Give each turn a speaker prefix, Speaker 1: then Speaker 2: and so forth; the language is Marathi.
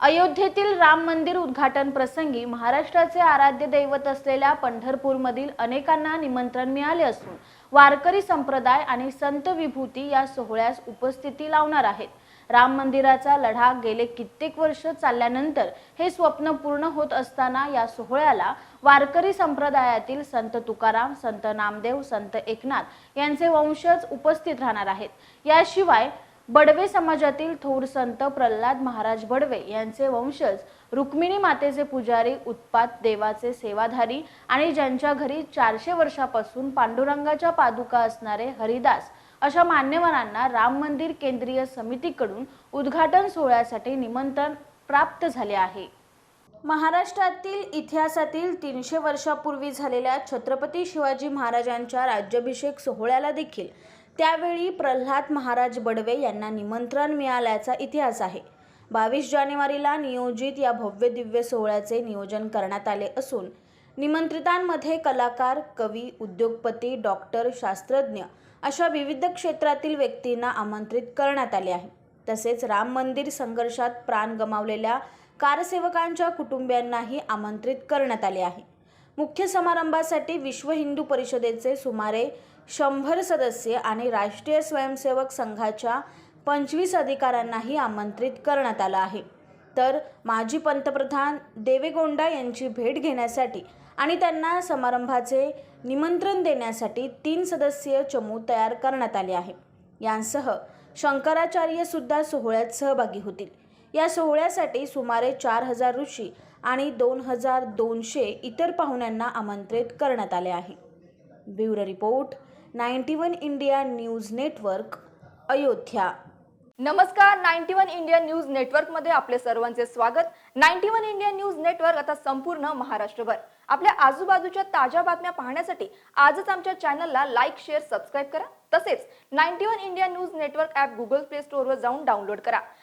Speaker 1: अयोध्येतील राम मंदिर उद्घाटन प्रसंगी महाराष्ट्राचे आराध्य दैवत असलेल्या पंढरपूरमधील अनेकांना निमंत्रण मिळाले असून वारकरी संप्रदाय आणि संत विभूती या सोहळ्यास उपस्थिती लावणार आहेत. राम मंदिराचा लढा गेले कित्येक वर्ष चालल्यानंतर हे स्वप्न पूर्ण होत असताना या सोहळ्याला वारकरी संप्रदायातील संत तुकाराम संत नामदेव संत एकनाथ यांचे वंशज उपस्थित राहणार आहेत. याशिवाय बडवे समाजातील थोर संत प्रल्हाद महाराज बडवे यांचे वंशज रुक्मिणी मातेचे पुजारी उत्पात देवाचे सेवाधारी आणि ज्यांच्या घरी चारशे वर्षापासून पांडुरंगाच्या पादुका असणारे हरिदास अशा मान्यवरांना राम मंदिर केंद्रीय समितीकडून उद्घाटन सोहळ्यासाठी निमंत्रण प्राप्त झाले आहे. महाराष्ट्रातील इतिहासातील तीनशे वर्षापूर्वी झालेल्या छत्रपती शिवाजी महाराजांच्या राज्याभिषेक सोहळ्याला देखील त्यावेळी प्रल्हाद महाराज बडवे यांना निमंत्रण मिळाल्याचा इतिहास आहे. बावीस जानेवारीला नियोजित या भव्य दिव्य सोहळ्याचे नियोजन करण्यात आले असून निमंत्रितांमध्ये कलाकार कवी उद्योगपती डॉक्टर शास्त्रज्ञ अशा विविध क्षेत्रातील व्यक्तींना आमंत्रित करण्यात आले आहे. तसेच राम मंदिर संघर्षात प्राण गमावलेल्या कारसेवकांच्या कुटुंबियांनाही आमंत्रित करण्यात आले आहे. मुख्य समारंभासाठी विश्व हिंदू परिषदेचे सुमारे शंभर सदस्य आणि राष्ट्रीय स्वयंसेवक संघाच्या पंचवीस अधिकाऱ्यांनाही आमंत्रित करण्यात आलं आहे. तर माजी पंतप्रधान देवेगोंडा यांची भेट घेण्यासाठी आणि त्यांना समारंभाचे निमंत्रण देण्यासाठी तीन सदस्यीय चमू तयार करण्यात आले आहे. यांसह शंकराचार्य सुद्धा सोहळ्यात सहभागी होतील. या सोहळ्यासाठी सुमारे चार हजार ऋषी आणि दोन हजार दोनशे इतर पाहुण्यांना आमंत्रित करण्यात आले आहे. Bureau report ninety one India news network Ayodhya.
Speaker 2: नमस्कार नाईन्टी वन इंडिया न्यूज नेटवर्कमध्ये आपले सर्वांचे स्वागत. Ninety one India news network आता संपूर्ण महाराष्ट्रभर. आपल्या आजूबाजूच्या ताज्या बातम्या पाहण्यासाठी आजच आमच्या चॅनलला लाईक शेअर सबस्क्राईब करा. तसेच ninety one India news network app Google play स्टोअरवर जाऊन डाउनलोड करा.